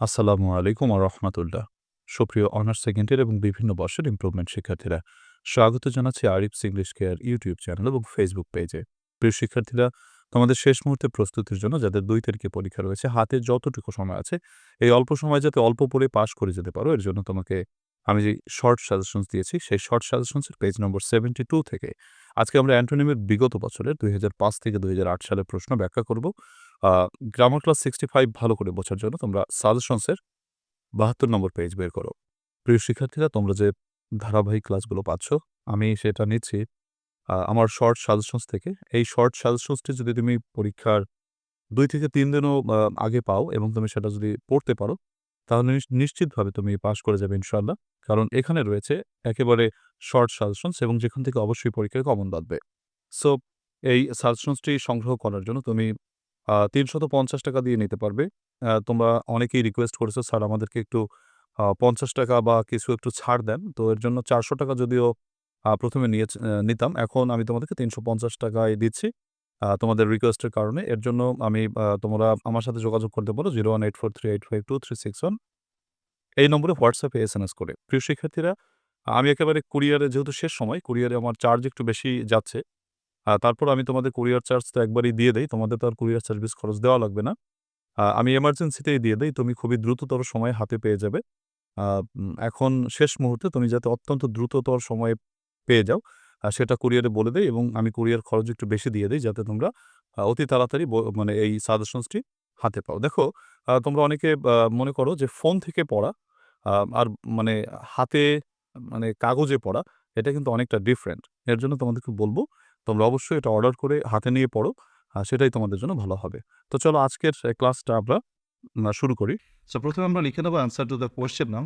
আসসালামু আলাইকুম রহমতুল্লাহ। সুপ্রিয় অনার্স সেকেন্ড ইয়ার এবং বিভিন্ন বর্ষের ইম্প্রুভমেন্ট শিক্ষার্থীরা, স্বাগত জানাচ্ছি Arif's English care YouTube channel এবং ফেসবুক পেজে প্রিয় শিক্ষার্থীরা, তোমাদের শেষ মুহূর্তে প্রস্তুতির জন্য যাদের দুই তারিখে পরীক্ষা রয়েছে, হাতে যতটুকু সময় আছে, এই অল্প সময় যাতে অল্প পড়ে পাশ করে যেতে পারো, এর জন্য তোমাকে আমি যে শর্ট সাজেশনস দিয়েছি, সেই শর্ট সাজেশনসের পেজ নম্বর সেভেন্টি টু থেকে আজকে আমরা অ্যান্টোনিমের বিগত বছরের দুই হাজার পাঁচ থেকে দুই হাজার আট সালের প্রশ্ন ব্যাখ্যা করব। গ্রামার ক্লাস সিক্সটি ফাইভ ভালো করে বোঝার জন্য তোমরা সাজেশনসের বাহাত্তর নম্বর পেজ বের করো। প্রিয় শিক্ষার্থীরা, তোমরা যে ধারাবাহিক ক্লাসগুলো পাচ্ছ, আমি সেটা নিচ্ছি আমার শর্ট সাজেশনস থেকে। এই শর্ট সাজেশনসটি যদি তুমি পরীক্ষার দুই থেকে তিন দিনও আগে পাও এবং তুমি সেটা যদি পড়তে পারো, তাহলে নিশ্চিতভাবে তুমি পাশ করে যাবে ইনশাল্লাহ কারণ এখানে রয়েছে একেবারে শর্ট সাজেশনস এবং যেখান থেকে অবশ্যই পরীক্ষায় কমন বাঁধবে। সো এই সাজেশনসটি সংগ্রহ করার জন্য তুমি তিনশত পঞ্চাশ টাকা দিয়ে নিতে পারবে। তোমরা অনেকেই রিকোয়েস্ট করেছ, স্যার, আমাদেরকে একটু পঞ্চাশ টাকা বা কিছু একটু ছাড় দেন। তো এর জন্য চারশো টাকা যদিও প্রথমে নিয়ে নিতাম। এখন আমি তোমাদেরকে তিনশো পঞ্চাশ টাকায় দিচ্ছি তোমাদের রিকোয়েস্টের কারণে। এর জন্য আমি তোমরা আমার সাথে যোগাযোগ করতে পারো zero one eight four three eight five two three six one এই নম্বরে হোয়াটসঅ্যাপে এস এম এস করে। প্রিয় শিক্ষার্থীরা, আমি একেবারে কুরিয়ারে যেহেতু শেষ সময় কুরিয়ারে আমার চার্জ একটু বেশি যাচ্ছে। তারপর আমি তোমাদের কুরিয়ার চার্জ তো একবারই দিয়ে দেই, তোমাদের তো আর কুরিয়ার সার্ভিস খরচ দেওয়া লাগবে না। আমি এমার্জেন্সিতেই দিয়ে দেই, তুমি খুবই দ্রুততর সময়ে হাতে পেয়ে যাবে। এখন শেষ মুহূর্তে তুমি যাতে অত্যন্ত দ্রুততর সময়ে পেয়ে যাও সেটা কুরিয়ারে বলে দেয় এবং আমি কুরিয়ার খরচ একটু বেশি দিয়ে দিই যাতে তোমরা অতি তাড়াতাড়ি মানে এই সাজেশনসটি হাতে পাও। দেখো তোমরা অনেকে মনে করো যে ফোন থেকে পড়া আর মানে হাতে মানে কাগজে পড়া, এটা কিন্তু অনেকটা ডিফারেন্ট এর জন্য তোমাদেরকে বলব তোমরা অবশ্যই এটা অর্ডার করে হাতে নিয়ে পড়ো সেটাই তোমাদের জন্য ভালো হবে। তো চলো আজকের ক্লাসটা আমরা শুরু করি। সো প্রথমে আমরা লিখে নেব অ্যান্সার টু দ্য কোয়েশ্চেন নাম।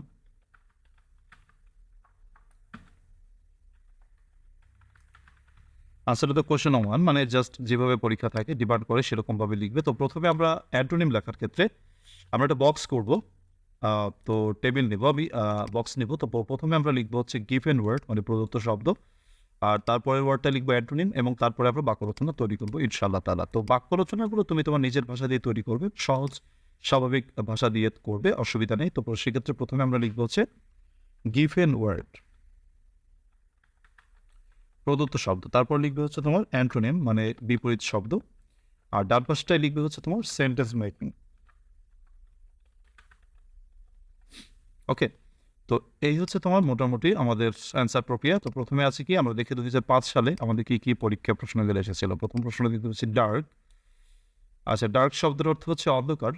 Answer to the question one মানে জাস্ট যেভাবে পরীক্ষা থাকে ডিমান্ড করে সেরকমভাবে লিখবে। তো প্রথমে আমরা অ্যান্টোনিম লেখার ক্ষেত্রে আমরা একটা বক্স করব। তো টেবিল নেব আমি বক্স নেব। তো প্রথমে আমরা লিখব হচ্ছে গিভেন ওয়ার্ড মানে প্রদত্ত শব্দ। আর তারপরের ওয়ার্ডটা লিখব অ্যান্টোনিম এবং তারপরে আমরা বাক্য রচনা তৈরি করব ইনশাল্লাহ তালা তো বাক্য রচনাগুলো তুমি তোমার নিজের ভাষা দিয়ে তৈরি করবে, সহজ, স্বাভাবিক ভাষা দিয়ে করবে, অসুবিধা নেই। তো সেক্ষেত্রে প্রথমে আমরা লিখব হচ্ছে গিভেন ওয়ার্ড প্রদত্ত শব্দ। তারপর লিখবে হচ্ছে তোমার অ্যান্টোনিম মানে বিপরীত শব্দ। আর ডান পাশটায় লিখবে হচ্ছে তোমার সেন্টেন্স মেকিং ওকে তো এই হচ্ছে তোমার মোটামুটি আমাদের অ্যান্সার প্রক্রিয়া। তো প্রথমে আছে কি, আমরা দেখি দু সালে আমাদের কি কি পরীক্ষা প্রশ্নগুলো এসেছিল। প্রথম প্রশ্ন দিতে হচ্ছে ডার্ক আচ্ছা ডার্ক শব্দের অর্থ হচ্ছে অন্ধকার।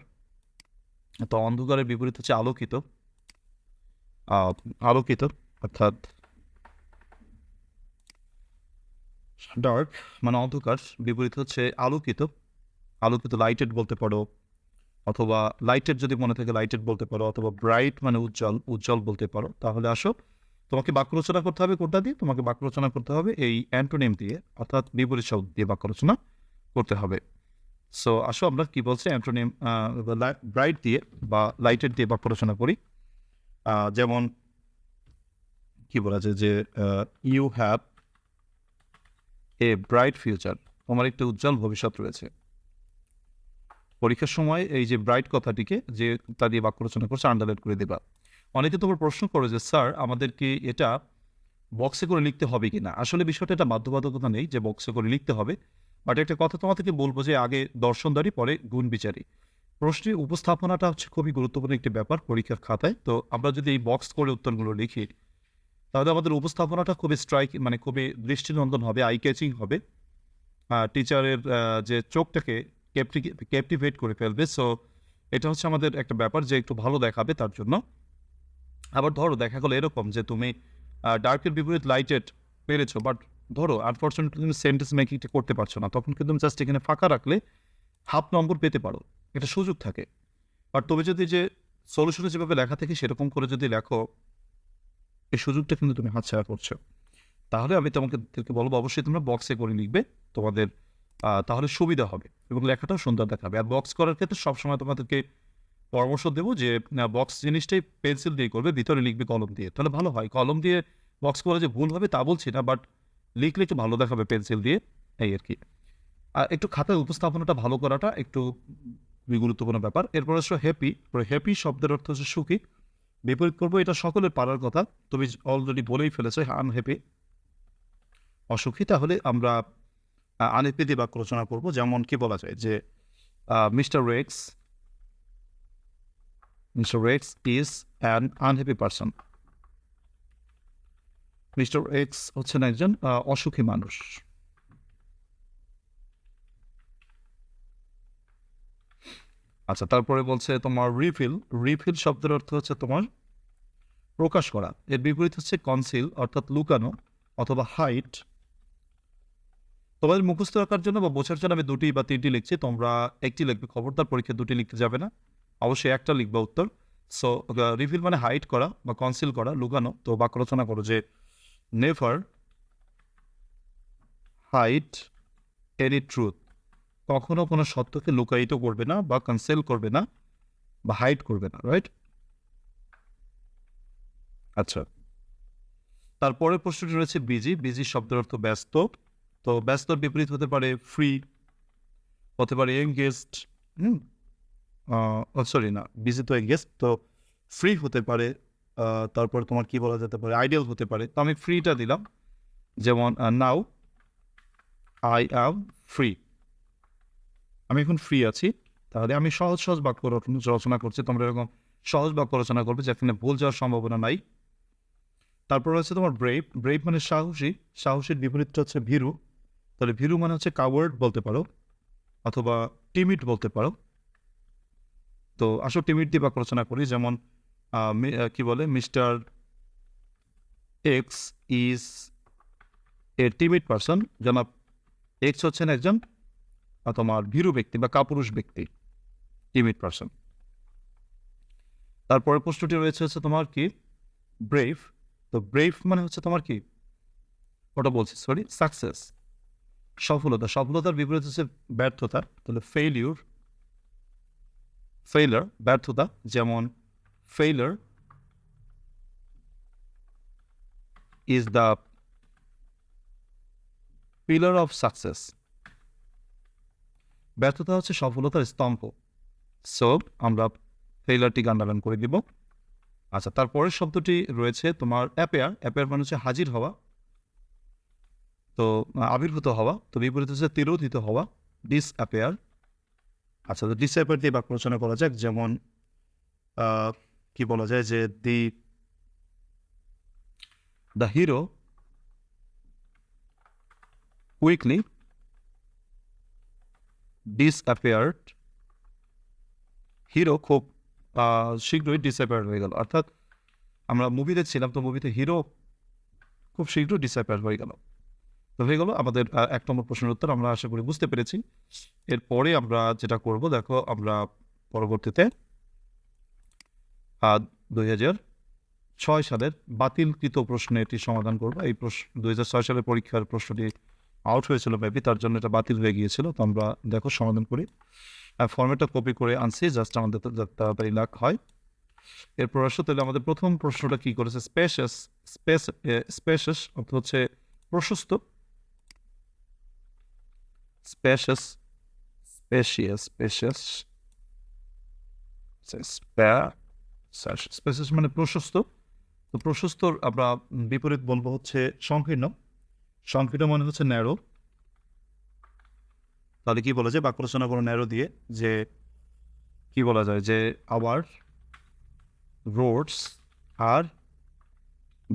তো অন্ধকারের বিপরীত হচ্ছে আলোকিত। আলোকিত, অর্থাৎ ডার্ক মানে অন্ধকার। বিপরীত হচ্ছে আলোকিত। আলোকিত লাইটেড বলতে পারো। অথবা লাইটেড যদি মনে থাকে লাইটেড বলতে পারো, অথবা ব্রাইট মানে উজ্জ্বল উজ্জ্বল বলতে পারো, তাহলে আসো। তোমাকে বাক্য রচনা করতে হবে কোনটা দিয়ে? তোমাকে বাক্য রচনা করতে হবে এই অ্যান্টোনিম দিয়ে, অর্থাৎ বিপরীত শব্দ দিয়ে বাক্য রচনা করতে হবে। সো আসো আমরা কি বলছি? অ্যান্টোনিম ব্রাইট দিয়ে বা লাইটেড দিয়ে বাক্য রচনা করি। যেমন কি বলা যায় যে you have a bright future তোমার একটা উজ্জ্বল ভবিষ্যৎ রয়েছে। পরীক্ষার সময় এই যে ব্রাইট কথাটিকে যে তা দিয়ে বাক্য রচনা করছে আন্ডারলাইন করে দেবা। অনেকে তোমার প্রশ্ন করে যে স্যার আমাদেরকে এটা বক্সে করে লিখতে হবে কি না আসলে বিষয়টা এটা বাধ্যবাধকতা নেই যে বক্সে করে লিখতে হবে বাট একটা কথা তোমাদেরকে বলব যে, আগে দর্শনদারি, পরে গুণ বিচারি। প্রশ্নের উপস্থাপনাটা হচ্ছে খুবই গুরুত্বপূর্ণ একটি ব্যাপার পরীক্ষার খাতায়। তো আমরা যদি এই বক্স করে উত্তরগুলো লিখি, তাহলে আমাদের উপস্থাপনাটা খুবই স্ট্রাইক মানে খুবই দৃষ্টিনন্দন হবে আই ক্যাচিং হবে টিচারের যে চোখটাকে ক্যাপটিভেট করে ফেলবে। সো এটা হচ্ছে আমাদের একটা ব্যাপার যে একটু ভালো দেখাবে তার জন্য। আবার ধরো, দেখা গেলো এরকম যে তুমি ডার্কের বিপরীত লাইটেড পেরেছ বাট ধরো আনফর্চুনেটলি তুমি সেন্টেন্স মেকিংটা করতে পারছ না। তখন কিন্তু তুমি জাস্ট এখানে ফাঁকা রাখলে হাফ নম্বর পেতে পারো। এটা সুযোগ থাকে। বাট তুমি যদি যে সলিউশনে যেভাবে লেখা থাকে সেরকম করে যদি লেখো, এই সুযোগটা কিন্তু তুমি হাতছাড়া করছ। তাহলে আমি তোমাকে বলব, অবশ্যই তোমরা বক্সে করে লিখবে তোমাদের তাহলে সুবিধা হবে এবং লেখাটাও সুন্দর দেখাবে। আর বক্স করার ক্ষেত্রে সবসময় তোমাদেরকে পরামর্শ দেবো যে বক্স জিনিসটাই পেন্সিল দিয়ে করবে, ভিতরে লিখবে কলম দিয়ে। তাহলে ভালো হয়। কলম দিয়ে বক্স করা যে ভুল হবে তা বলছি না বাট লিখলে একটু ভালো দেখাবে পেন্সিল দিয়ে। এই আর কি। আর একটু খাতায় উপস্থাপনাটা ভালো করাটা একটু খুবই গুরুত্বপূর্ণ ব্যাপার। এরপর আসলে হ্যাপি হ্যাপি শব্দের অর্থ হচ্ছে সুখী। বিপরীত করব, এটা সকলের পারার কথা। তুমি অলরেডি বলেই ফেলেছো আনহ্যাপি অসুখী, তাহলে আমরা দিয়ে বাক্য রচনা করব, যেমন কি বলা যায় যে mister Rex mister Rex is an unhappy person. Mister X হচ্ছেন একজন অসুখী মানুষ। আচ্ছা তারপরে বলছে তোমার রিফিল রিফিল শব্দের অর্থ হচ্ছে তোমার প্রকাশ করা। এর বিপরীত হচ্ছে কনসিল, অর্থাৎ লুকানো, অথবা হাইট। তোমাদের মুখস্থ রাখার জন্য বা বোঝার জন্য আমি দুটি বা তিনটি লিখছি। তোমরা একটি লিখবে খবরদার পরীক্ষা দুটি লিখতে যাবে না। অবশ্যই একটা লিখবে উত্তর। সো রিফিল মানে হাইট করা বা কনসিল করা, লুকানো। তো বাক্য রচনা করো যে নেভার হাইট এনি ট্রুথ কখনো কোনো সত্যকে লুকায়িত করবে না বা কনসেল করবে না বা হাইড করবে না রাইট আচ্ছা। তারপরে প্রশ্নটি রয়েছে বিজি বিজি শব্দের অর্থ ব্যস্ত। তো ব্যস্তর বিপরীত হতে পারে ফ্রি হতে পারে এঙ্গেজড হুম সরি না বিজি তো এঙ্গেজড তো ফ্রি হতে পারে তারপর তোমার কি বলা যেতে পারে আইডিয়াল হতে পারে, তো আমি ফ্রিটা দিলাম, যেমন নাও আই অ্যাম ফ্রি আমি এখন ফ্রি আছি, তাহলে আমি সহজ সহজ বাক্য রচনা করছি, তোমরা এরকম সহজ বাক্য রচনা করবে যেখানে ভুল যাওয়ার সম্ভাবনা নাই। তারপর হচ্ছে তোমার ব্রেভ ব্রেভ মানে সাহসী, সাহসীর বিপরীতটা হচ্ছে ভীরু। তাহলে ভীরু মানে হচ্ছে কাওয়ার্ড বলতে পারো, অথবা টিমিট বলতে পারো। তো আসো টিমিট দিয়ে বাক্য রচনা করি, যেমন কি বলে? Mister X is a timid person জনাব এক্স হচ্ছেন একজন তোমার ভীরু ব্যক্তি বা কাপুরুষ ব্যক্তি টিমিট পারসন তারপরে প্রশ্নটি রয়েছে হচ্ছে তোমার কি? ব্রেভ তো ব্রেভ মানে হচ্ছে তোমার কি? ওটা বলছি সরি সাকসেস সফলতা, সফলতার বিপরীত হচ্ছে ব্যর্থতা, তাহলে ফেইলিউর ফেইলার ব্যর্থতা, যেমন failure is the pillar of success ব্যর্থতা হচ্ছে সফলতার স্তম্ভ। সো আমরা ফেইলারটিকে আন্ডারলাইন করে দিব। আচ্ছা তারপরের শব্দটি রয়েছে তোমার অ্যাপেয়ার অ্যাপেয়ার মানে হচ্ছে হাজির হওয়া। তো আবির্ভূত হওয়া, তো বিপরীত হচ্ছে তিরোধিত হওয়া ডিস অ্যাপেয়ার আচ্ছা তো ডিস অ্যাপেয়ার দিয়ে বাক্য রচনা করা যাক, যেমন কি বলা যায় যে the the hero quickly disappeared hero খুব শীঘ্রই ডিসঅ্যাপিয়ার হয়ে গেল। অর্থাৎ, আমরা মুভি দেখছিলাম, তো মুভিতে হিরো খুব শীঘ্রই ডিসঅ্যাপিয়ার হয়ে গেল। তো হয়ে গেলো। আমাদের এক নম্বর প্রশ্নের উত্তর আমরা আশা করি বুঝতে পেরেছি। এরপরে আমরা যেটা করব, দেখো আমরা পরবর্তীতে দুই হাজার ছয় সালের বাতিলকৃত প্রশ্নে এটি সমাধান করব। এই প্রশ্ন, দুই হাজার ছয় সালের পরীক্ষার প্রশ্নটি আউট হয়েছিল মেবি তার জন্য এটা বাতিল হয়ে গিয়েছিল। তো আমরা দেখো সমাধান করি। ফর্মেটটা কপি করে আনছি জাস্ট আমাদের তাড়াতাড়ি লাখ হয়। এরপর আসো, তাহলে আমাদের প্রথম প্রশ্নটা কি করেছে? স্পেশাস স্পেস স্পেশাস অর্থ হচ্ছে প্রশস্ত। স্পেশাস স্পেশিয়াস স্পেশাস স্পেশাস মানে প্রশস্ত। তো প্রশস্তর আমরা বিপরীত বলব হচ্ছে সংকীর্ণ। সংকীর্ণ মানে হচ্ছে ন্যারো তাহলে কি বলা যায়? বাক্য রচনা করো ন্যারো দিয়ে যে কি বলা যায়? যে our roads are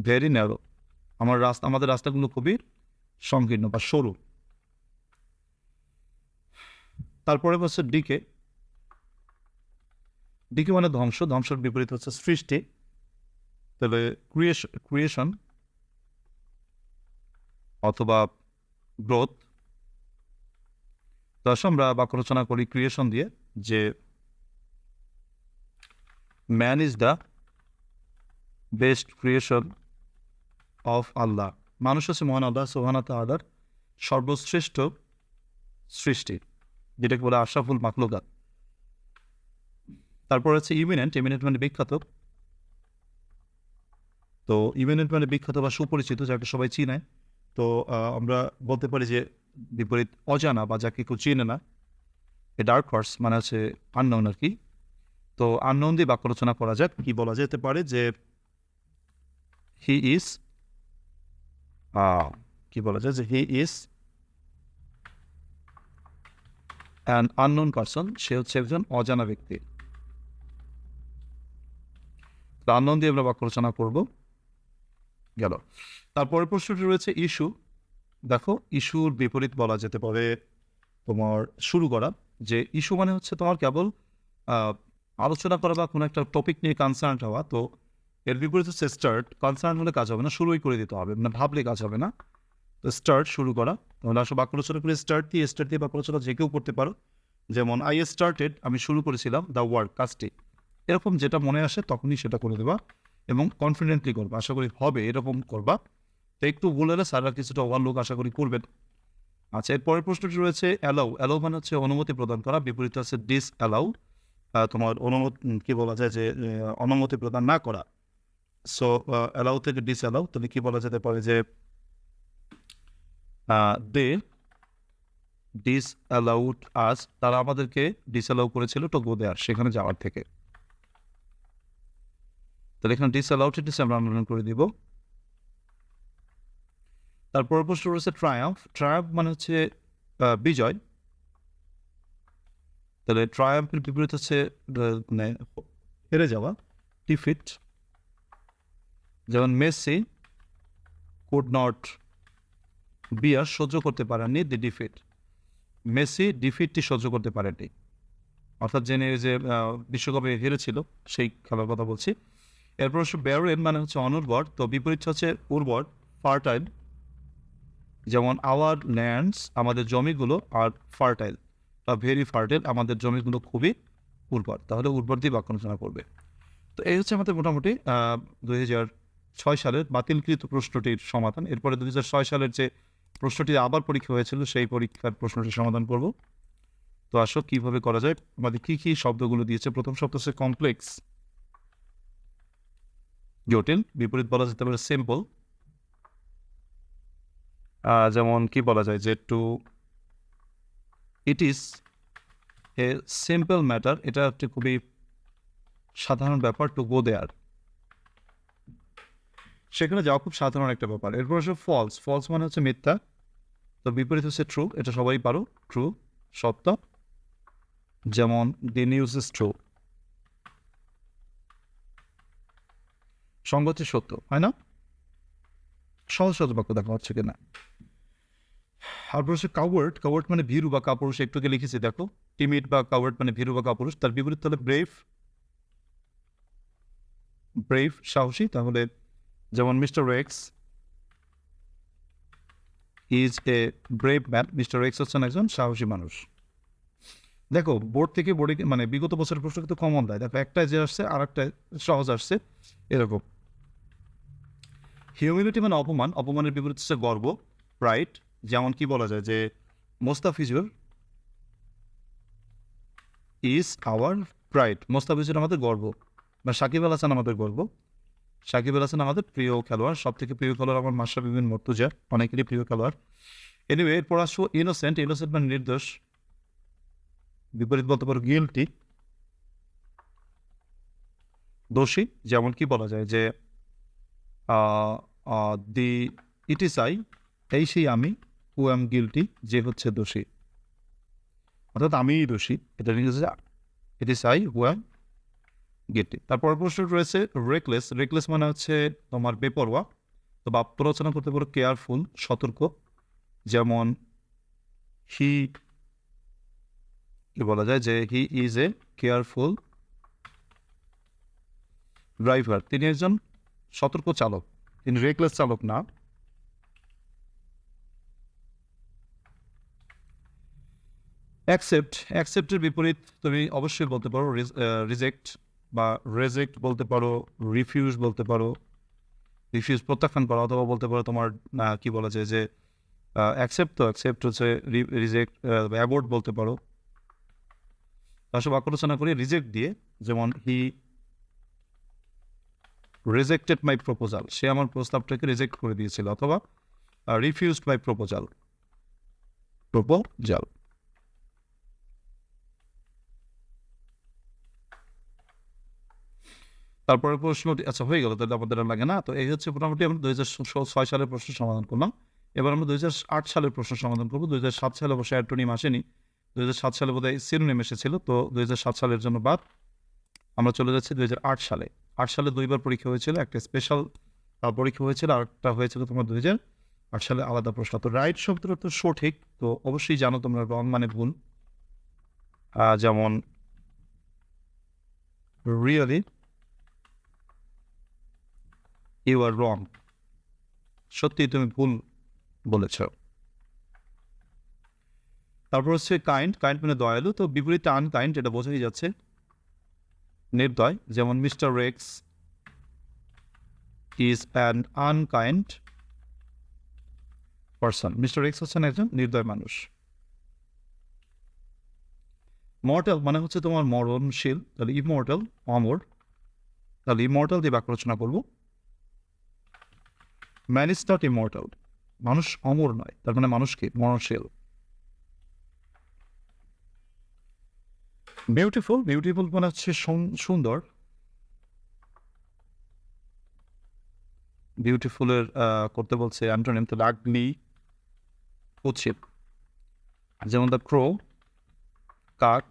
very narrow আমার রাস্তা, আমাদের রাস্তাগুলো খুবই সংকীর্ণ বা সরু। তারপরে হচ্ছে ডিকে ডিকে মানে ধ্বংস, ধ্বংসের বিপরীত হচ্ছে সৃষ্টি। তাহলে ক্রিয়েশন ক্রিয়েশন অথবা গ্রোথ তো আসো আমরা বাক্য রচনা করি ক্রিয়েশন দিয়ে, যে man is the best creation of Allah মানুষ হচ্ছে মহান আল্লাহ সোহানা তাহার সর্বশ্রেষ্ঠ সৃষ্টি। যেটাকে বলে আশরাফুল মাকলুকাত তারপর হচ্ছে ইমিনেন্ট ইমিনেন্ট মানে বিখ্যাত। তো ইমিনেন্ট মানে বিখ্যাত বা সুপরিচিত যাকে সবাই চিনে। তো আমরা বলতে পারি যে বিপরীত অজানা বা যাকে কেউ চিনে না, এ ডার্ক হর্স মানে হচ্ছে আননোন আর কি। তো আননোন দিয়ে বাক্য রচনা করা যাক, কি বলা যেতে পারে যে হি ইজ কি বলা যায় যে he is an unknown person সে হচ্ছে একজন অজানা ব্যক্তি। আননোন দিয়ে আমরা বাক্য রচনা করব। গেল। তারপরের প্রশ্নটি রয়েছে ইস্যু। দেখো, ইস্যুর বিপরীত বলা যেতে পারে তোমার শুরু করা, যে ইস্যু মানে হচ্ছে তোমার কেবল আলোচনা করা বা কোনো একটা টপিক নিয়ে কনসার্ন হওয়া। তো এর বিপরীত হচ্ছে স্টার্ট কনসার্ন হলে কাজ হবে না, শুরুই করে দিতে হবে। মানে ভাবলে কাজ হবে না। তো স্টার্ট শুরু করা। আসলে বাক্য রচনা করে স্টার্ট দিয়ে স্টার্ট দিয়ে বাক্য রচনা যে কেউ করতে পারো। যেমন আই স্টার্টেড আমি শুরু করেছিলাম দ্য ওয়ার্ক কাজটি। এরকম যেটা মনে আসে তখনই সেটা করে দেবা এবং কনফিডেন্টলি করবা। আশা করি হবে, এরকম করবা। তো একটু ভুল হলে স্যাররা কিছুটা ওভারলোক আশা করি করবেন। আচ্ছা এর পরের প্রশ্নটি রয়েছে অ্যালাউ অ্যালাউ মানে হচ্ছে অনুমতি প্রদান করা, বিপরীত আছে ডিস অ্যালাউ তোমার অনুমতি কি বলা যায় যে অনুমতি প্রদান না করা। সো অ্যালাউ থেকে ডিস অ্যালাউ তাহলে কি বলা যেতে পারে যে দে ডিস অ্যালাউড আস তারা আমাদেরকে ডিস অ্যালাউ করেছিল গো দেয়ার, সেখানে যাওয়ার থেকে। তাহলে এখানে ডিস অ্যালাউড ডিস আমরা আন্দোলন করে দিব। তারপর প্রশ্ন রয়েছে ট্রায়াম্ফ ট্রায়াম্ফ মানে হচ্ছে বিজয়। তাহলে ট্রায়াম্ফের বিপরীত হচ্ছে মানে হেরে যাওয়া ডিফিট যেমন মেসি কুড নট বিয়ার সহ্য করতে পারেননি দি ডিফিট। মেসি ডিফিটটি সহ্য করতে পারেননি। অর্থাৎ জেনে যে বিশ্বকাপে হেরেছিল, সেই খেলার কথা বলছি। এরপর হচ্ছে ব্যারেন মানে হচ্ছে অনুর্বর তো বিপরীত হচ্ছে উর্বর, ফার্টাইল। যেমন আওয়ার ল্যান্ডস আমাদের জমিগুলো আর ফার্টাইল। বা ভেরি ফার্টাইল, আমাদের জমিগুলো খুবই উর্বর। তাহলে উর্বর দিয়ে বাক্য রচনা করবে। তো এই হচ্ছে আমাদের মোটামুটি দুই হাজার ছয় সালের বাতিলকৃত প্রশ্নটির সমাধান। এরপরে দুই হাজার ছয় সালের যে প্রশ্নটি আবার পরীক্ষা হয়েছিল, সেই পরীক্ষার প্রশ্নটির সমাধান করব। তো আসো, কীভাবে করা যায়? আমাদের কি কি শব্দগুলো দিয়েছে? প্রথম শব্দ হচ্ছে কমপ্লেক্স জটিল, বিপরীত বলা যেতে পারে সিম্পল যেমন কি বলা যায় যে to it is a simple matter এটা একটি খুবই সাধারণ ব্যাপার টু গো দেয়ার সেখানে যাওয়া খুব সাধারণ একটা ব্যাপার। এরপর হচ্ছে ফলস ফলস মানে হচ্ছে মিথ্যা। তো বিপরীত হচ্ছে ট্রু এটা সবাই পারো। ট্রু সত্য। যেমন দি নিউজ ইজ ট্রু সঙ্গতি সত্য, হয় না? সহজ সহজ বাক্য দেখা হচ্ছে কিনা। আর হচ্ছে কাওয়ার্ড কাওয়ার্ড মানে ভীরু বা কাপুরুষ। একটুকে লিখেছি, দেখো। টিমিড বা কাওয়ার্ড মানে ভীরু বা কাপুরুষ। তার বিপরীত হলে ব্রেভ ব্রেভ সাহসী। তাহলে যেমন mister Rex is a brave man mister Rex হচ্ছেন একজন সাহসী মানুষ। দেখো বোর্ড থেকে বোর্ডে মানে বিগত বছরের প্রশ্ন কিন্তু কমন দেয়। দেখো একটা যে আসছে আর একটা সহজ আসছে, এরকম। হিউমিলিটি মানে অপমান। অপমানের বিপরীত হচ্ছে গর্ব প্রাইড যেমন কি বলা যায় যে, Mustafizur is our pride Mustafizur আমাদের গর্ব, বা সাকিব আল হাসান আমাদের গর্ব। সাকিব আল হাসান আমাদের প্রিয় খেলোয়াড় সব থেকে প্রিয় খেলোয়াড় আমার মাশরাফি বিন মর্তুজা, অনেকেরই প্রিয় খেলোয়াড়। এনিওয়ে এরপর আসব ইনোসেন্ট ইনোসেন্ট মানে নির্দোষ। বিপরীত বলতে পারো গিলটি দোষী, যেমন কি বলা যায় যে দি ইট ইস আই এই সেই আমি হু এম গিলটি যে হচ্ছে দোষী। অর্থাৎ আমিই দোষী। এটা ইংরেজি it is I who am guilty তারপর প্রশ্ন রয়েছে রেকলেস রেকলেস মানে হচ্ছে তোমার বেপরোয়া তো বাপ্য রচনা করতে পারো কেয়ারফুল সতর্ক, যেমন হি কি বলা যায় যে he is a careful driver তিনি একজন সতর্ক চালক, তিনি রেকলেস চালক না। অ্যাকসেপ্ট অ্যাকসেপ্টের বিপরীত তুমি অবশ্যই বলতে পারো রিজেক্ট বা রেজেক্ট বলতে পারো, রিফিউজ বলতে পারো, রিফিউজ প্রত্যাখ্যান করা অথবা বলতে পারো তোমার কি বলা যায় যে অ্যাকসেপ্ট তো অ্যাকসেপ্ট হচ্ছে রিজেক্ট অ্যাবোর্ড বলতে পারো। আসলে সব রচনা করি রিজেক্ট দিয়ে, যেমন হি রিজেক্টেড মাই প্রপোজাল সে আমার প্রস্তাবটাকে রিজেক্ট করে দিয়েছিল, অথবা রিফিউজড মাই প্রপোজাল প্রপোজাল তারপরে প্রশ্নটি আচ্ছা হয়ে গেল, তাহলে আমাদের লাগে না। তো এই হচ্ছে মোটামুটি আমরা দুই হাজার ছয় সালের প্রশ্ন সমাধান করলাম। এবার আমরা দুই আট সালের প্রশ্ন সমাধান করব। দুই হাজার সাত সালে অবশ্যই অ্যান্টোনিম আসেনি। দুই হাজার সাত সালে বোধহয় সিরোনিম এসেছিল। তো দুই হাজার সাত সালের জন্য বাদ আমরা চলে যাচ্ছি দুই হাজার আট সালে। আট সালে দুইবার পরীক্ষা হয়েছিল, একটা স্পেশাল পরীক্ষা হয়েছিল, আর একটা হয়েছিল তোমার দুই হাজার আট সালে আলাদা প্রশ্ন। তো রাইট শব্দটা তো সঠিক, তো অবশ্যই জানো তোমরা রং মানে ভুল। যেমন রিয়েলি ইউ আর রং সত্যি তুমি ভুল বলেছ। তারপর হচ্ছে কাইন্ড কাইন্ড মানে দয়ালু, তো বিপরীতে আনকাইন্ড এটা বোঝাই যাচ্ছে, নির্দয়, যেমন mister Rex is an unkind person mister X হচ্ছেন একজন নির্দয় মানুষ। মর্টাল মানে হচ্ছে তোমার মরণশীল, তাহলে ইমর্টাল অমর। তাহলে ইমর্টাল দিয়ে বাক্য রচনা করব। ম্যান ইজ নট ইমর্টাল মানুষ অমর নয়, তার মানে মানুষ কি মরণশীল। বিউটিফুল বিউটিফুল মানে হচ্ছে সুন- সুন্দর। বিউটিফুলের করতে বলছে অ্যান্টোনিম তো লাগলি উচিত। যেমন দ্য ক্রো, কাক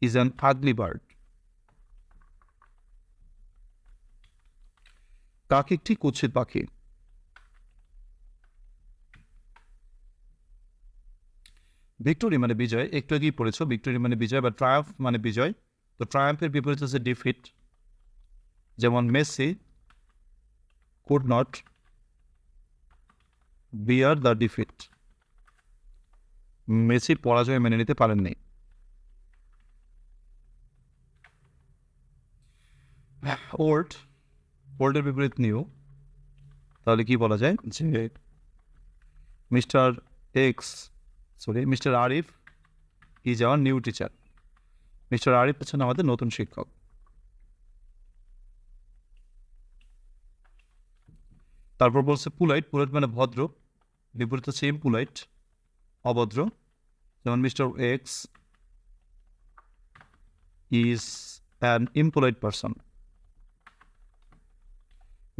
ইজ অ্যান আগলি বার্ড কাক একটি কুৎসিত পাখি? ভিক্টোরি মানে বিজয়। একটু আগেই পড়েছ ভিক্টোরি মানে বিজয় বা ট্রায়াম্ফ মানে বিজয়। তো ট্রায়াম্ফের বিপরীত হচ্ছে ডিফিট। যেমন Messi could not bear the defeat Messi পরাজয় মেনে নিতে পারেননি। ওল্ড ওল্ডের বিপরীত নিউ তাহলে কি বলা যায়? যে mister X sorry mister Arif is our new teacher. Mister Arif হচ্ছেন আমাদের নতুন শিক্ষক। তারপর বলছে পুলাইট পুলাইট মানে ভদ্র বিপরীত হচ্ছে ইমপুলাইট অভদ্র। যেমন mister X is an impolite person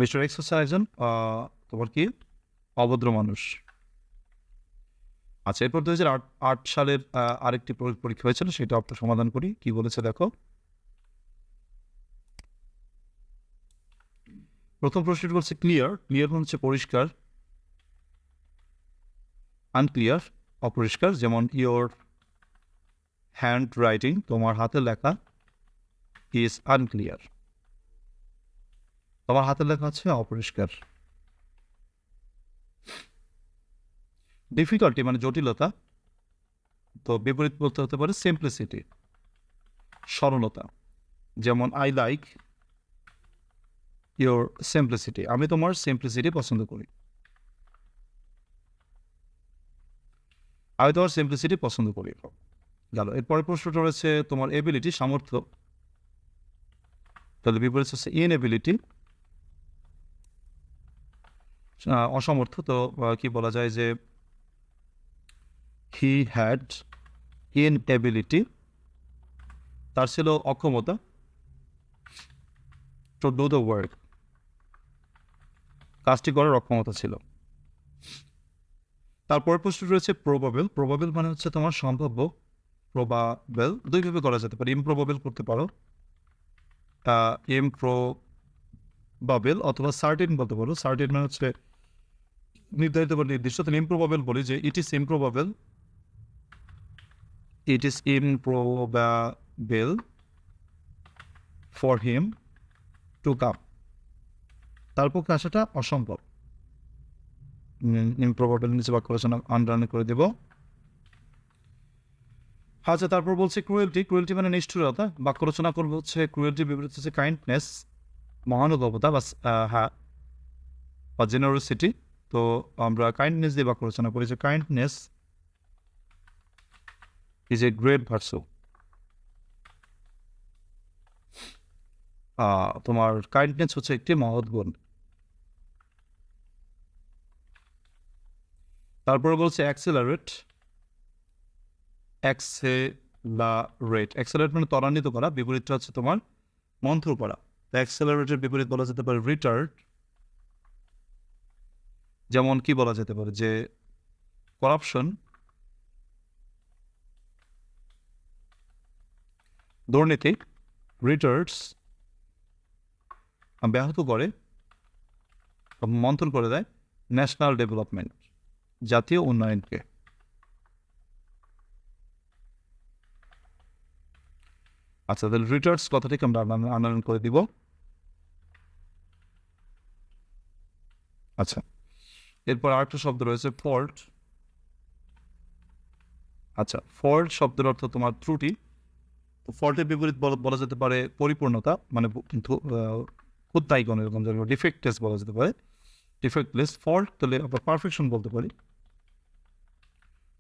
mister X হচ্ছে একজন তোমার কি? অভদ্র মানুষ। আচ্ছা এরপর দু হাজার আট সালের আরেকটি পরীক্ষা হয়েছিল, সেটা আপনার সমাধান করি। কি বলেছে দেখো? প্রথম প্রশ্নটি বলছে ক্লিয়ার ক্লিয়ার হচ্ছে পরিষ্কার। আনক্লিয়ার অপরিষ্কার, যেমন ইওর হ্যান্ড রাইটিং তোমার হাতের লেখা ইজ আনক্লিয়ার তোমার হাতের লেখা হচ্ছে অপরিষ্কার। ডিফিকাল্টি মানে জটিলতা, তো বিপরীত বলতে হতে পারে সিম্পলিসিটি সরলতা। যেমন আই লাইক ইওর সিম্পলিসিটি আমি তোমার সিম্পলিসিটি পছন্দ করি। আমি তোমার সিম্পলিসিটি পছন্দ করি। গেল। এরপরের প্রশ্নটা রয়েছে তোমার এবিলিটি সামর্থ্য। তাহলে বিপরীত হচ্ছে ইনএবিলিটি অসমর্থ, তো কি বলা যায় যে হি হ্যাড ইনএবিলিটি তার ছিল অক্ষমতা টু ডু দ্য ওয়ার্ক কাজটি করার অক্ষমতা ছিল। তারপর প্রশ্ন রয়েছে প্রবাবেল প্রবাবেল মানে হচ্ছে তোমার সম্ভাব্য প্রবাবেল দুইভাবে করা যেতে পারে ইমপ্রবাবেল করতে পারো ইমপ্রবাবেল অথবা সার্টিন বলতে পারো সার্টিন মানে হচ্ছে নির্ধারিত বা নির্দিষ্ট, তাহলে ইমপ্রবাবেল বলি যে it is improbable it is improbable for him to come তার পক্ষে আসাটা অসম্ভব। ইমপ্রবাবেল নিচে বাক্য রচনা আন্ডারলাইন করে দেব। আচ্ছা তারপর বলছে ক্রুয়েলটি ক্রুয়েলটি মানে নিষ্ঠুরতা। বাক্য রচনা করব হচ্ছে ক্রুয়েলটি বিপরীত হচ্ছে কাইন্ডনেস মহানুভবতা বা হ্যাঁ বা জেনারোসিটি তো আমরা কাইন্ডনেস দিয়ে বাক্য রচনা করি, যে kindness is a great virtue তোমার কাইন্ডনেস হচ্ছে একটি মহৎ গুণ। তারপরে বলছে অ্যাক্সেলারেট অ্যাক্সেলারেট অ্যাক্সেলারেট মানে ত্বরান্বিত করা, বিপরীতটা হচ্ছে তোমার মন্থর করা। অ্যাক্সেলারেটের বিপরীত বলা যেতে পারে রিটার্ড যেমন কি বলা যেতে পারে যে করাপশন দুর্নীতি রিটার্ডস ব্যাহত করে মন্থন করে দেয় ন্যাশনাল ডেভেলপমেন্ট জাতীয় উন্নয়নকে। আচ্ছা তাহলে রিটার্ডস কথাটিকে আমরা আনয়ন করে দিব। আচ্ছা। এরপর আরেকটা শব্দ রয়েছে ফল্ট আচ্ছা ফল্ট শব্দের অর্থ তোমার ত্রুটি। তো ফল্টের বিপরীত বলা- যেতে পারে পরিপূর্ণতা মানে কিন্তু খুদ্দাইকন এরকম যেগুলো ডিফেক্টেস বলা যেতে পারে। ডিফেক্টলেস ফল্ট তাহলে আমরা পারফেকশন বলতে পারি।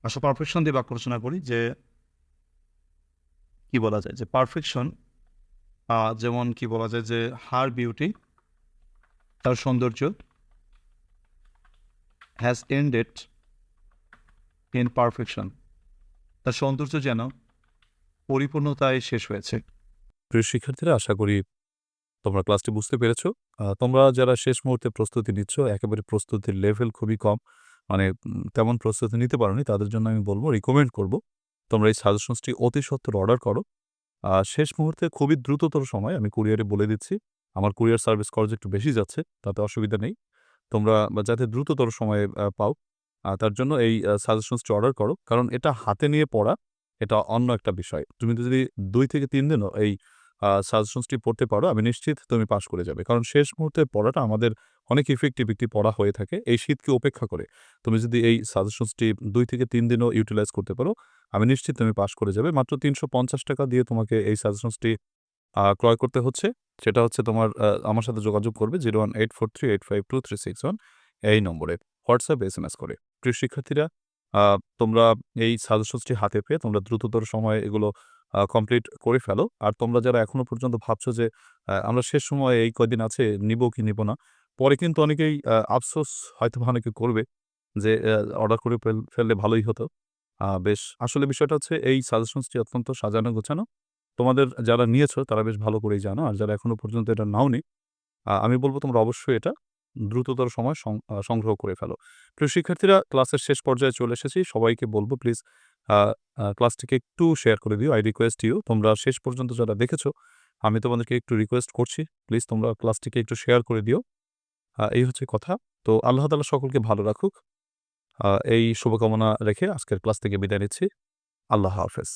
আসলে পারফেকশন দিয়ে বাক্য রচনা করি যে, কি বলা যায়? যে পারফেকশন যেমন কি বলা যায় যে, হার বিউটি তার সৌন্দর্য হ্যাজ এন্ডেড ইন পারফেকশন তার সৌন্দর্য যেন পরিপূর্ণতায় শেষ হয়েছে। প্রিয় শিক্ষার্থীরা, আশা করি তোমরা ক্লাসটি বুঝতে পেরেছ। তোমরা যারা শেষ মুহূর্তে প্রস্তুতি নিচ্ছ, একেবারে প্রস্তুতির লেভেল খুবই কম মানে তেমন প্রস্তুতি নিতে পারোনি, তাদের জন্য আমি বলব রিকমেন্ড করব। তোমরা এই সাজেশনসটি অতি সত্বর অর্ডার করো। আর শেষ মুহূর্তে খুবই দ্রুততর সময়, আমি কুরিয়ারে বলে দিচ্ছি, আমার কুরিয়ার সার্ভিস খরচ একটু বেশি যাচ্ছে, তাতে অসুবিধা নেই। তোমরা যাতে দ্রুততর সময়ে পাও। তার জন্য এই সাজেশনসটি অর্ডার করো। কারণ এটা হাতে নিয়ে পড়া, এটা অন্য একটা বিষয়। তুমি যদি দুই থেকে তিন দিনও এই সাজেশনসটি পড়তে পারো, আমি নিশ্চিত তুমি পাস করে যাবে। কারণ শেষ মুহূর্তে পড়াটা আমাদের অনেক ইফেক্টিভ একটি পড়া হয়ে থাকে। এই শীতকে উপেক্ষা করে তুমি যদি এই সাজেশনসটি দুই থেকে তিন দিনও ইউটিলাইজ করতে পারো, আমি নিশ্চিত তুমি পাস করে যাবে। মাত্র তিনশো পঞ্চাশ টাকা দিয়ে তোমাকে এই সাজেশনসটি ক্রয় করতে হচ্ছে। সেটা হচ্ছে তোমার আমার সাথে যোগাযোগ করবে zero one eight four three eight five two three six one এই নম্বরে। হোয়াটসঅ্যাপ এস এম এস করে। প্রিয় শিক্ষার্থীরা তোমরা এই সাজেশনসটি হাতে পেয়ে তোমরা দ্রুততর সময়ে এগুলো কমপ্লিট করে ফেলো। আর তোমরা যারা এখনও পর্যন্ত ভাবছ যে আমরা শেষ সময়ে এই কয়দিন আছে, নিব কি নিব না, পরে কিন্তু অনেকেই আফসোস হয়তো অনেকে করবে যে অর্ডার করে ফেললে ভালোই হতো। বেশ। আসলে বিষয়টা হচ্ছে এই সাজেশনসটি অত্যন্ত সাজানো গোছানো। তোমাদের যারা নিয়েছো, তারা বেশ ভালো করেই জানো। আর যারা এখনও পর্যন্ত এটা নাওনি আমি বলব তোমরা অবশ্যই এটা দ্রুততর সময় সংগ্রহ করে ফেলো। প্রিয় শিক্ষার্থীরা, ক্লাসের শেষ পর্যায়ে চলে এসেছি। সবাইকে বলব প্লিজ ক্লাসটিকে একটু শেয়ার করে দিও। আই রিকোয়েস্ট ইউ তোমরা শেষ পর্যন্ত যারা দেখেছ, আমি তোমাদেরকে একটু রিকোয়েস্ট করছি। প্লিজ তোমরা ক্লাসটিকে একটু শেয়ার করে দিও। এই হচ্ছে কথা। তো আল্লাহ তালা সকলকে ভালো রাখুক। এই শুভকামনা রেখে আজকের ক্লাস থেকে বিদায় নিচ্ছি। আল্লাহ হাফেজ।